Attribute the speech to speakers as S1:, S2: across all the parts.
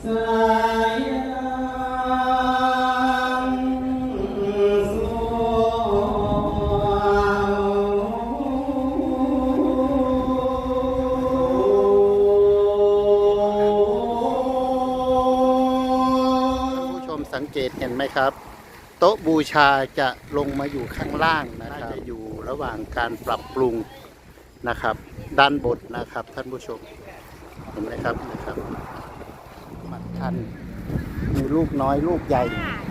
S1: ท่านผู้ชมสังเกตเห็นไหมครับ โต๊ะบูชาจะลงมาอยู่ข้างล่างนะครับจะอยู่ระหว่างการปรับปรุงนะครับ ด้านบนนะครับท่านผู้ชมเห็นไหมครับนะครับ คัน มีลูกน้อยลูกใหญ่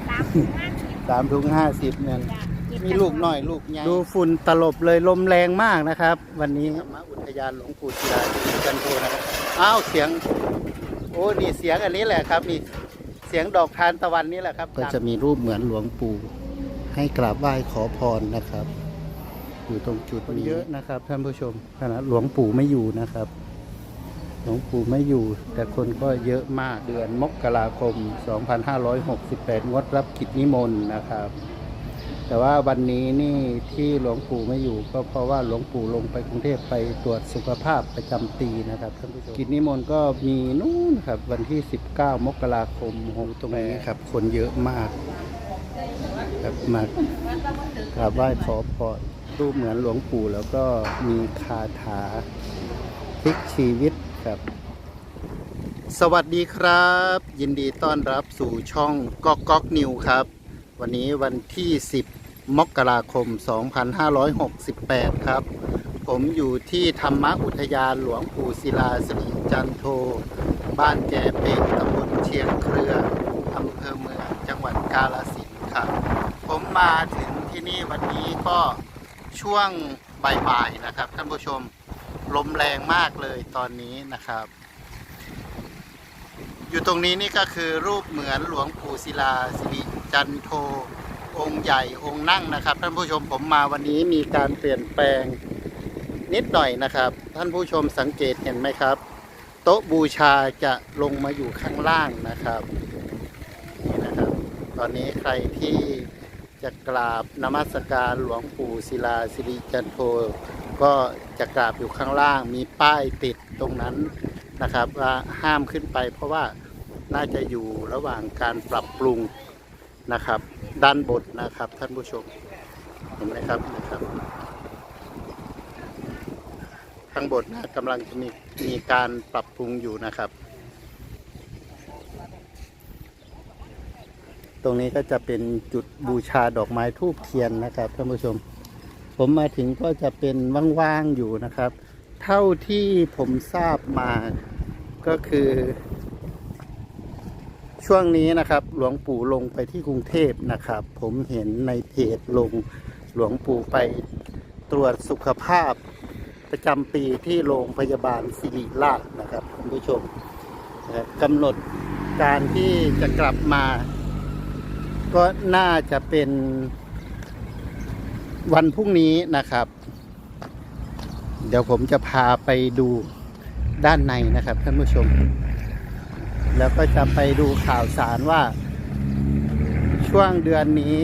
S2: สามถึงห้าสิบ
S1: สามถุงห้าสิบเนี่ย
S2: จ้ะเก็บ
S1: มีลูกน้อยลูกใหญ่ดูฝุ่นตลบเลยลมแรงมากนะครับ วันนี้ธรรมอุทยานหลวงปู่ศิลาจันโทนะครับอ้าวเสียง โอ้นี่เสียงอันนี้แหละครับนี่เสียงดอกทานตะวันนี่แหละครับ ก็จะมีรูปเหมือนหลวงปู่ให้กราบไหว้ขอพรนะครับ อยู่ตรงจุดนี้เยอะนะครับท่านผู้ชมขณะหลวงปู่ไม่อยู่นะครับห ลวงปู่ไม่อยู่ แต่คนก็เยอะมากเดือนมกราคม 2568 งดรับกิจนิมนต์นะครับ แต่ว่าวันนี้นี่ที่หลวงปู่ไม่อยู่ ก็เพราะว่าหลวงปู่ลงไปกรุงเทพไปตรวจสุขภาพประจำปีนะครับท่านผู้ชมกิจนิมนต์ก็มีนู่นครับวันที่ 19 มกราคมหงตรงนี้ครับ คนเยอะมากครับมากราบไหว้ขอพรรูปเหมือนหลวงปู่แล้วก็มีคาถาพลิกชีวิต ครับ สวัสดีครับ ยินดีต้อนรับสู่ช่องก๊อกก๊อกนิวครับ วันนี้วันที่ 10 มกราคม 2568 ครับ ผมอยู่ที่ธรรมอุทยานหลวงปู่ศิลาสิริจันโท บ้านแจเป็งตำบลเชียงเครืออำเภอเมืองจังหวัดกาฬสินธุ์ครับ ผมมาถึงที่นี่วันนี้ก็ช่วงบ่ายๆนะครับท่านผู้ชม ลมแรงมากเลยตอนนี้นะครับ อยู่ตรงนี้นี่ก็คือรูปเหมือนหลวงปู่ศิลาสิริจันโทองค์ใหญ่องค์นั่งนะครับ ท่านผู้ชมผมมาวันนี้มีการเปลี่ยนแปลงนิดหน่อยนะครับ ท่านผู้ชมสังเกตเห็นไหมครับ โต๊ะบูชาจะลงมาอยู่ข้างล่างนะครับนี่นะครับ ตอนนี้ใครที่จะกราบนมัสการหลวงปู่ศิลาสิริจันโท ก็จะกราบอยู่ข้างล่าง มีป้ายติดตรงนั้นนะครับว่าห้ามขึ้นไป เพราะว่าน่าจะอยู่ระหว่างการปรับปรุงนะครับ ด้านบนนะครับท่านผู้ชมเห็นไหมครับนะครับข้างบนนะกำลังจะมีมีการปรับปรุงอยู่นะครับ ตรงนี้ก็จะเป็นจุดบูชาดอกไม้ทูบเทียนนะครับท่านผู้ชม ผมมาถึงก็จะเป็นว่างๆอยู่นะครับ เท่าที่ผมทราบมาก็คือ ช่วงนี้นะครับ หลวงปู่ลงไปที่กรุงเทพนะครับ ผมเห็นในเพจลงหลวงปู่ไปตรวจสุขภาพประจำปีที่โรงพยาบาลศิริราชนะครับคุณผู้ชมนะครับกำหนดการที่จะกลับมา ก็น่าจะเป็น วันพรุ่งนี้นะครับ เดี๋ยวผมจะพาไปดูด้านในนะครับท่านผู้ชม แล้วก็จะไปดูข่าวสารว่าช่วงเดือนนี้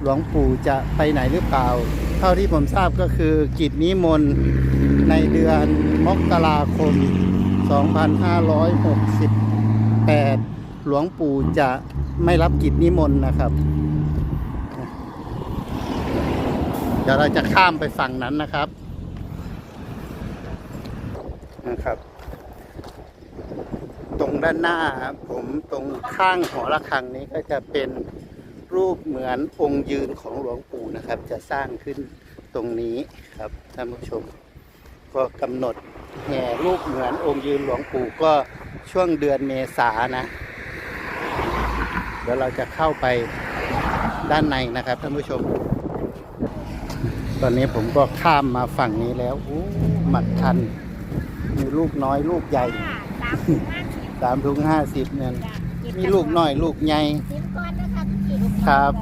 S1: หลวงปู่จะไปไหนหรือเปล่า เท่าที่ผมทราบก็คือกิจนิมนต์ในเดือนมกราคม 2568 หลวงปู่จะไม่รับกิจนิมนต์นะครับ เดี๋ยวเราจะข้ามไปฝั่งนั้นนะครับนะครับ ตรงด้านหน้าผมตรงข้างหอระฆังนี้ก็จะเป็นรูปเหมือนองค์ยืนของหลวงปู่นะครับ จะสร้างขึ้นตรงนี้ครับท่านผู้ชม ก็กำหนดแห่รูปเหมือนองค์ยืนหลวงปู่ก็ช่วงเดือนเมษานะ เดี๋ยวเราจะเข้าไปด้านในนะครับท่านผู้ชม ตอนนี้ผมก็ข้ามมาฝั่งนี้แล้วอู้หมัดคัน มีลูกน้อยลูกใหญ่
S2: สามถึงห้าสิบ
S1: สามถุงห้าสิบเนี่ย
S2: จ้ะเก็บ
S1: มีลูกน้อยลูกใหญ่
S2: สิบก้อนนะคะกี่ลูก
S1: ครับ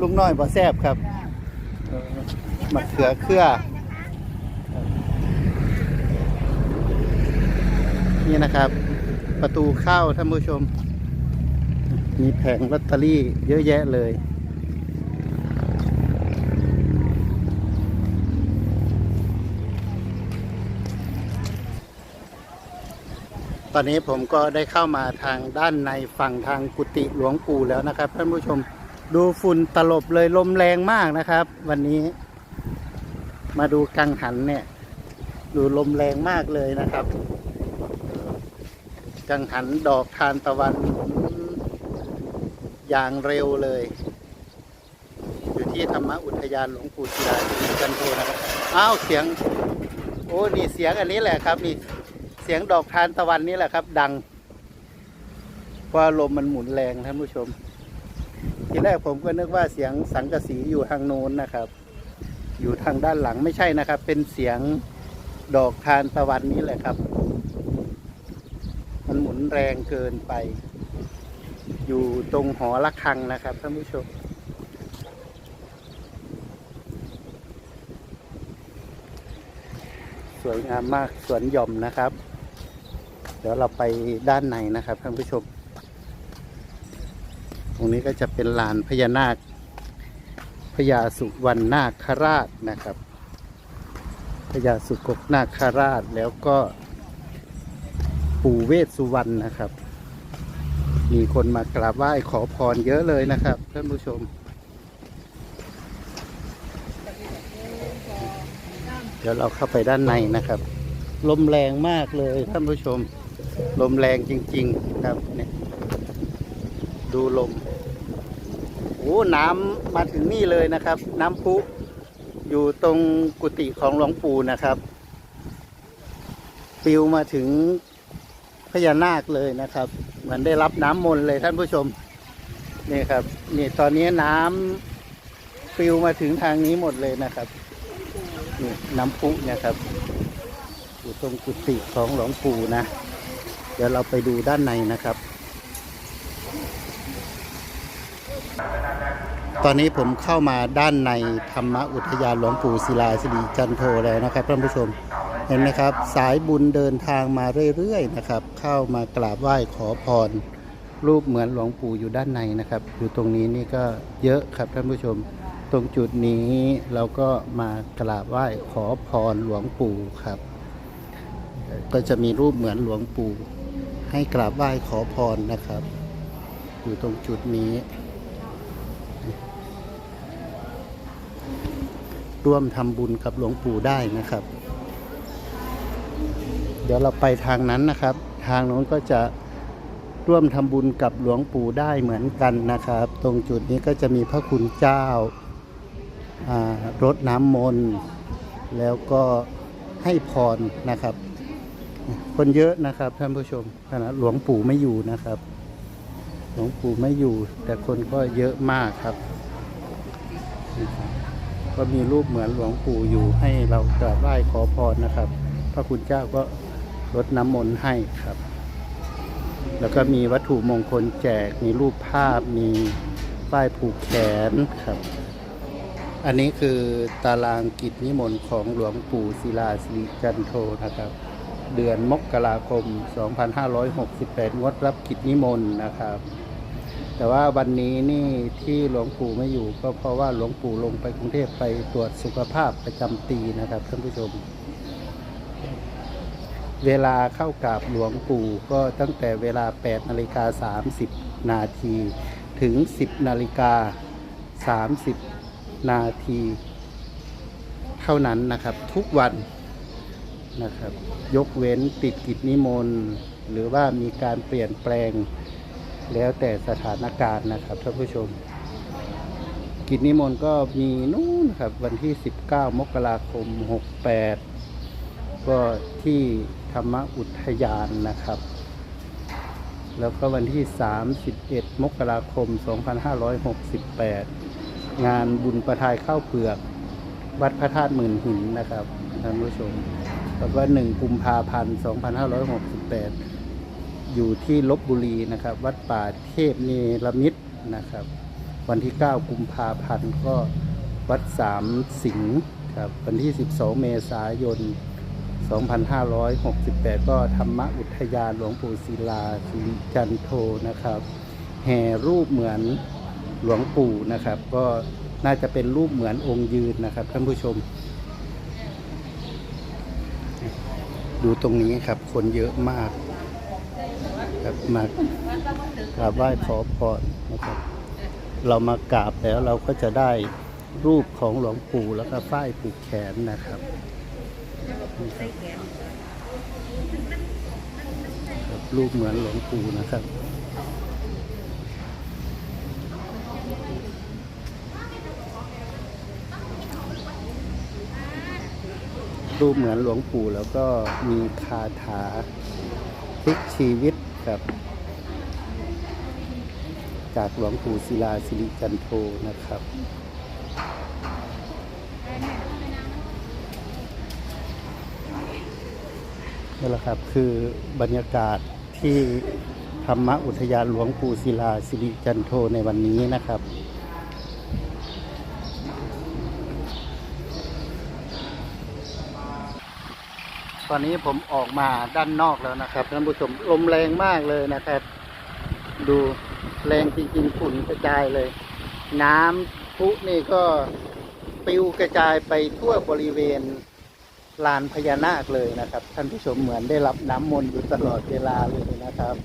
S1: ลูกน้อยบ่แซบครับเออมะเขือเครือนี่นะครับ ประตูเข้าท่านผู้ชม มีแผงลอตเตอรี่เยอะแยะเลย ตอนนี้ผมก็ได้เข้ามาทางด้านในฝั่งทางกุฏิหลวงปู่แล้วนะครับท่านผู้ชมดูฝุ่นตลบเลยลมแรงมากนะครับ วันนี้ มาดูกังหันเนี่ย ดูลมแรงมากเลยนะครับ กังหันดอกทานตะวันอย่างเร็วเลย อยู่ที่ธรรมอุทยานหลวงปู่ศิลาจันโทนะครับอ้าวเสียง โอ้นี่เสียงอันนี้แหละครับนี่ เสียงดอกทานตะวันนี่แหละครับ ดังเพราะลมมันหมุนแรงท่านผู้ชม ทีแรกผมก็นึกว่าเสียงสังกะสีอยู่ทางโน้นนะครับ อยู่ทางด้านหลังไม่ใช่นะครับ เป็นเสียงดอกทานตะวันนี้แหละครับ มันหมุนแรงเกินไป อยู่ตรงหอระฆังนะครับท่านผู้ชมสวยงามมากสวนหย่อมนะครับ เดี๋ยวเราไปด้านในนะครับท่านผู้ชม ตรงนี้ก็จะเป็นลานพญานาคพญาสุวรรณนาคราชนะครับพญาสุกกนาคราชแล้วก็ปู่เวสสุวรรณนะครับ มีคนมากราบไหว้ขอพรเยอะเลยนะครับท่านผู้ชมเดี๋ยวเราเข้าไปด้านในนะครับ ลมแรงมากเลยท่านผู้ชม ลมแรงจริง ๆ ครับเนี่ยดูลมโอ้น้ำมาถึงนี่เลยนะครับ น้ำพุอยู่ตรงกุฏิของหลวงปู่นะครับ ปิวมาถึงพญานาคเลยนะครับเหมือนได้รับน้ำมนต์เลยท่านผู้ชมนี่ครับนี่ตอนนี้น้ำปิวมาถึงทางนี้หมดเลยนะครับนี่น้ำพุเนี่ยครับอยู่ตรงกุฏิของหลวงปู่นะ เดี๋ยวเราไปดูด้านในนะครับ ตอนนี้ผมเข้ามาด้านในธรรมอุทยานหลวงปู่ศิลาสิริจันโทแล้วนะครับท่านผู้ชมเห็นไหมครับ สายบุญเดินทางมาเรื่อยๆนะครับ เข้ามากราบไหว้ขอพร รูปเหมือนหลวงปู่อยู่ด้านในนะครับ อยู่ตรงนี้นี่ก็เยอะครับท่านผู้ชม ตรงจุดนี้เราก็มากราบไหว้ขอพรหลวงปู่ครับ ก็จะมีรูปเหมือนหลวงปู่ ให้กราบไหว้ขอพรนะครับ อยู่ตรงจุดนี้ ร่วมทำบุญกับหลวงปู่ได้นะครับ เดี๋ยวเราไปทางนั้นนะครับ ทางโน้นก็จะร่วมทำบุญกับหลวงปู่ได้เหมือนกันนะครับ ตรงจุดนี้ก็จะมีพระคุณเจ้าอ่ารดน้ำมนต์ แล้วก็ให้พรนะครับ คนเยอะนะครับท่านผู้ชมขณะหลวงปู่ไม่อยู่นะครับ หลวงปู่ไม่อยู่ แต่คนก็เยอะมากครับ ก็มีรูปเหมือนหลวงปู่อยู่ให้เรากราบไหว้ขอพรนะครับ พระคุณเจ้าก็รดน้ำมนต์ให้ครับ แล้วก็มีวัตถุมงคลแจกมีรูปภาพมีป้ายผูกแขนครับ อันนี้คือตารางกิจนิมนต์ของหลวงปู่ศิลาสิริจันโทนะครับ เดือนมกราคม 2568 งดรับกิจนิมนต์นะครับ แต่ว่าวันนี้นี่ที่หลวงปู่ไม่อยู่ก็เพราะว่าหลวงปู่ลงไปกรุงเทพไปตรวจสุขภาพประจำปีนะครับท่านผู้ชม เวลาเข้ากราบหลวงปู่ก็ตั้งแต่เวลา 8 นาฬิกา 30 นาที ถึง 10 นาฬิกา 30 นาที เท่านั้นนะครับทุกวัน นะครับ ยกเว้นติดกิจนิมนต์หรือว่ามีการเปลี่ยนแปลงแล้วแต่สถานการณ์นะครับท่านผู้ชม กิจนิมนต์ก็มีนู่นครับวันที่ 19 มกราคม 68 ก็ที่ธรรมอุทยานนะครับ แล้วก็วันที่ 31 มกราคม 2568 งานบุญประทายข้าวเปลือก วัดพระธาตุหมื่นหินนะครับท่านผู้ชม แล้วก็1กุมภาพันธ์2568อยู่ที่ลบบุรีนะครับ วัดป่าเทพเนรมิตรนะครับ วันที่ 9 กุมภาพันธ์ก็วัดสามสิงห์ครับวันที่ 12 เมษายน 2568 ก็ธรรมอุทยานหลวงปู่ศิลาสิริจันโทนะครับ แห่รูปเหมือนหลวงปู่นะครับ ก็น่าจะเป็นรูปเหมือนองค์ยืนนะครับท่านผู้ชม ดูตรงนี้ครับคนเยอะมากครับมากราบไหว้ขอพรนะครับ เรามากราบแล้วเราก็จะได้รูปของหลวงปู่แล้วก็ฝ้ายผูกแขนนะครับรูปเหมือนหลวงปู่นะครับ รูปเหมือนหลวงปู่แล้วก็มีคาถาพลิกชีวิตครับ จากหลวงปู่ศิลาสิริจันโทนะครับนี่แหละครับคือบรรยากาศที่ธรรมอุทยานหลวงปู่ศิลาสิริจันโทในวันนี้นะครับ ตอนนี้ผมออกมาด้านนอกแล้วนะครับท่านผู้ชมลมแรงมากเลยนะครับ ดูแรงจริงๆฝุ่นกระจายเลย น้ำพุนี่ก็ปลิวกระจายไปทั่วบริเวณลานพญานาคเลยนะครับ ท่านผู้ชมเหมือนได้รับน้ำมนต์อยู่ตลอดเวลาเลยนะครับ